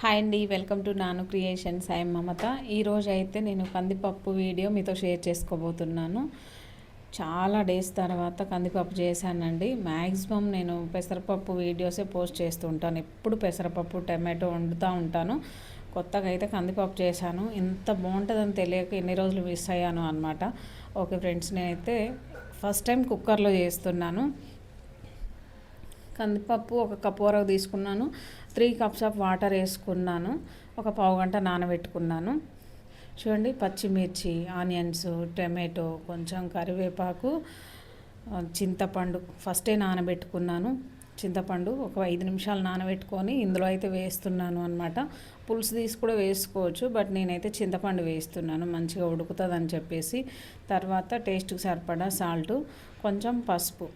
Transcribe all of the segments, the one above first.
Hi అండి welcome to Nanu creations I Mamatha ఈరోజు అయితే నేను కందిపప్పు వీడియో మీతో షేర్ చేసుకోబోతున్నాను. చాలా డేస్ తర్వాత కందిపప్పు చేశానండి. మ్యాక్సిమం నేను పెసరపప్పు వీడియోసే పోస్ట్ చేస్తూ ఉంటాను. ఎప్పుడు పెసరపప్పు టమాటో వండుతూ ఉంటాను. కొత్తగా అయితే కందిపప్పు చేశాను. ఎంత బాగుంటుందని తెలియక ఎన్ని రోజులు మిస్ అయ్యాను అనమాట ఓకే ఫ్రెండ్స్ నేనైతే ఫస్ట్ టైం కుక్కర్లో చేస్తున్నాను. కందిపప్పు ఒక కప్పు వరకు తీసుకున్నాను. త్రీ కప్స్ ఆఫ్ వాటర్ వేసుకున్నాను. ఒక పావు గంట నానబెట్టుకున్నాను. చూడండి పచ్చిమిర్చి ఆనియన్స్ టమాటో కొంచెం కరివేపాకు చింతపండు ఫస్టే నానబెట్టుకున్నాను. చింతపండు ఒక ఐదు నిమిషాలు నానబెట్టుకొని ఇందులో అయితే వేస్తున్నాను అనమాట పులుసు తీసి కూడా వేసుకోవచ్చు బట్ నేనైతే చింతపండు వేస్తున్నాను. మంచిగా ఉడుకుతుంది అని చెప్పేసి. తర్వాత టేస్ట్కి సరిపడా సాల్ట్ కొంచెం పసుపు.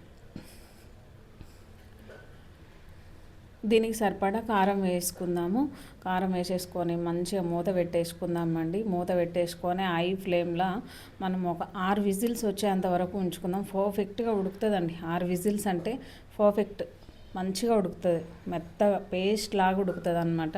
దీనికి సరిపడా కారం వేసుకుందాము. కారం వేసేసుకొని మంచిగా మూత పెట్టేసుకుందామండి. మూత పెట్టేసుకొని ఐ ఫ్లేమ్లో మనం ఒక ఆరు విజిల్స్ వచ్చేంత వరకు ఉంచుకుందాం. పర్ఫెక్ట్గా ఉడుకుతుందండి. ఆరు విజిల్స్ అంటే పర్ఫెక్ట్. మంచిగా ఉడుకుతుంది. మెత్తగా పేస్ట్ లాగా ఉడుకుతుంది అనమాట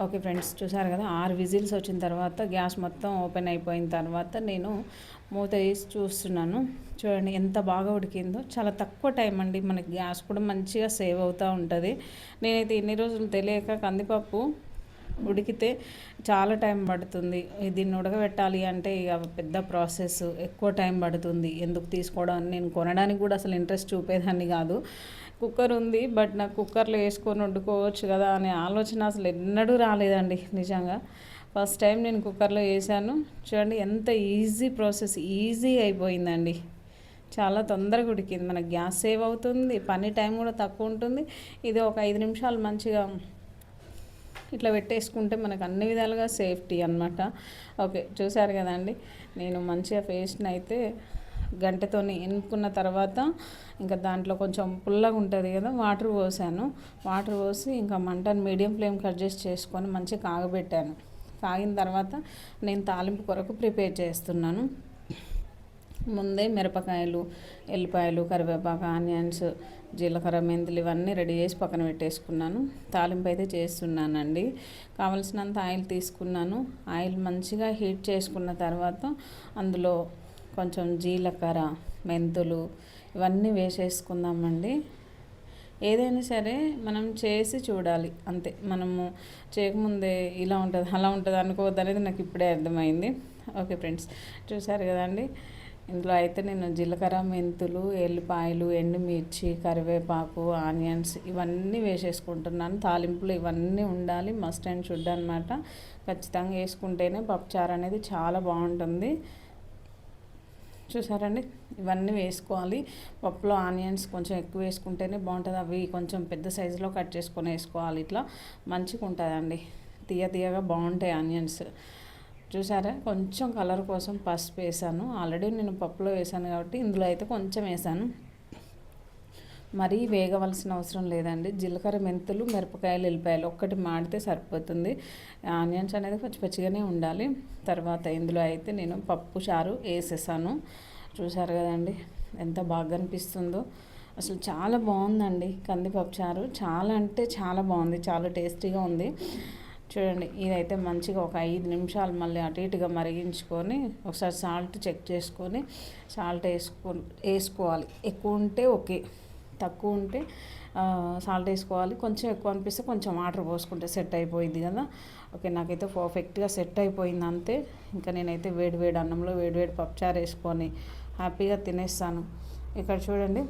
ఓకే ఫ్రెండ్స్ చూసారు కదా? ఆరు విజిల్స్ వచ్చిన తర్వాత గ్యాస్ మొత్తం ఓపెన్ అయిపోయిన తర్వాత నేను మూత వేసి చూస్తున్నాను. చూడండి ఎంత బాగా ఉడికిందో. చాలా తక్కువ టైం అండి. మనకి గ్యాస్ కూడా మంచిగా సేవ్ అవుతూ ఉంటుంది. నేనైతే ఇన్ని రోజులు తెలియక కందిపప్పు ఉడికితే చాలా టైం పడుతుంది. దీన్ని ఉడకబెట్టాలి అంటే ఇక పెద్ద ప్రాసెస్. ఎక్కువ టైం పడుతుంది. ఎందుకు తీసుకోవడం నేను కొనడానికి కూడా అసలు ఇంట్రెస్ట్ చూపేదాన్ని కాదు. కుక్కర్ ఉంది బట్ నాకు కుక్కర్లో వేసుకొని వండుకోవచ్చు కదా అనే ఆలోచన అసలు ఎన్నడూ రాలేదండి నిజంగా. ఫస్ట్ టైం నేను కుక్కర్లో వేసాను. చూడండి ఎంత ఈజీ ప్రాసెస్ ఈజీ అయిపోయిందండి. చాలా తొందరగా ఉడికింది. మనకు గ్యాస్ సేవ్ అవుతుంది పని టైం కూడా తక్కువ ఉంటుంది. ఇది ఒక ఐదు నిమిషాలు మంచిగా ఇట్లా పెట్టేసుకుంటే మనకు అన్ని విధాలుగా సేఫ్టీ అనమాట ఓకే చూసారు కదండి. నేను మంచిగా పేస్ట్ని అయితే గంటతో ఎనుకున్న తర్వాత ఇంకా దాంట్లో కొంచెం పుల్లగా ఉంటుంది కదా వాటర్ పోసాను. వాటర్ పోసి ఇంకా మంటను మీడియం ఫ్లేమ్ అడ్జస్ట్ చేసుకొని మంచిగా కాగబెట్టాను. కాగిన తర్వాత నేను తాలింపు కొరకు ప్రిపేర్ చేస్తున్నాను. ముందే మిరపకాయలు ఎల్లిపాయలు కరివేపాకు ఆనియన్స్ జీలకర్ర మెంతులు ఇవన్నీ రెడీ చేసి పక్కన పెట్టేసుకున్నాను. తాలింపు అయితే చేస్తున్నానండి. కావలసినంత ఆయిల్ తీసుకున్నాను. ఆయిల్ మంచిగా హీట్ చేసుకున్న తర్వాత అందులో కొంచెం జీలకర్ర మెంతులు ఇవన్నీ వేసేసుకుందామండి. ఏదైనా సరే మనం చేసి చూడాలి అంతే. మనము చేయకముందే ఇలా ఉంటుంది అలా ఉంటుంది అనుకోవద్దు అనేది నాకు ఇప్పుడే అర్థమైంది. ఓకే ఫ్రెండ్స్ చూసారు కదండి? ఇందులో అయితే నేను జీలకర్ర మెంతులు ఎల్లిపాయలు ఎండుమిర్చి కరివేపాకు ఆనియన్స్ ఇవన్నీ వేసేసుకుంటున్నాను. తాలింపులు ఇవన్నీ ఉండాలి మస్ట్ అండ్ షుడ్ అనమాట ఖచ్చితంగా వేసుకుంటేనే పప్పుచారు అనేది చాలా బాగుంటుంది. చూసారండి? ఇవన్నీ వేసుకోవాలి. పప్పులో ఆనియన్స్ కొంచెం ఎక్కువ వేసుకుంటేనే బాగుంటుంది. అవి కొంచెం పెద్ద సైజులో కట్ చేసుకొని వేసుకోవాలి ఇట్లా. మంచిగా ఉంటుందండి. తీయ తీయగా బాగుంటాయి ఆనియన్స్. చూసారా? కొంచెం కలర్ కోసం పసుపు వేసాను. ఆల్రెడీ నేను పప్పులో వేసాను కాబట్టి ఇందులో అయితే కొంచెం వేసాను. మరీ వేగవలసిన అవసరం లేదండి. జీలకర్ర మెంతులు మిరపకాయలు ఎల్లిపాయలు ఒక్కటి మాడితే సరిపోతుంది. ఆనియన్స్ అనేది పచ్చి పచ్చిగానే ఉండాలి. తర్వాత ఇందులో అయితే నేను పప్పు చారు వేసేసాను. చూసారు కదండి ఎంత బాగా అనిపిస్తుందో. అసలు చాలా బాగుందండి కందిపప్పు చారు. చాలా అంటే చాలా బాగుంది చాలా టేస్టీగా ఉంది. చూడండి ఇదైతే మంచిగా ఒక ఐదు నిమిషాలు మళ్ళీ అటు ఇటుగా మరిగించుకొని ఒకసారి సాల్ట్ చెక్ చేసుకొని సాల్ట్ వేసుకో వేసుకోవాలి. ఎక్కువ ఉంటే ఓకే. తక్కువ ఉంటే సాల్ట్ వేసుకోవాలి. కొంచెం ఎక్కువ అనిపిస్తే కొంచెం వాటర్ పోసుకుంటే సెట్ అయిపోయింది కదా. ఓకే నాకైతే పర్ఫెక్ట్గా సెట్ అయిపోయింది అంతే. ఇంకా నేనైతే వేడి వేడి అన్నంలో వేడి వేడి పప్పుచారు వేసుకొని హ్యాపీగా తినేస్తాను. ఇక్కడ చూడండి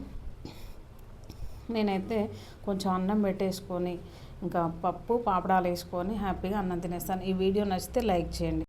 నేనైతే కొంచెం అన్నం పెట్టేసుకొని ఇంకా పప్పు పాపడాలు వేసుకొని హ్యాపీగా అన్నం తినేస్తాను. ఈ వీడియో నచ్చితే లైక్ చేయండి.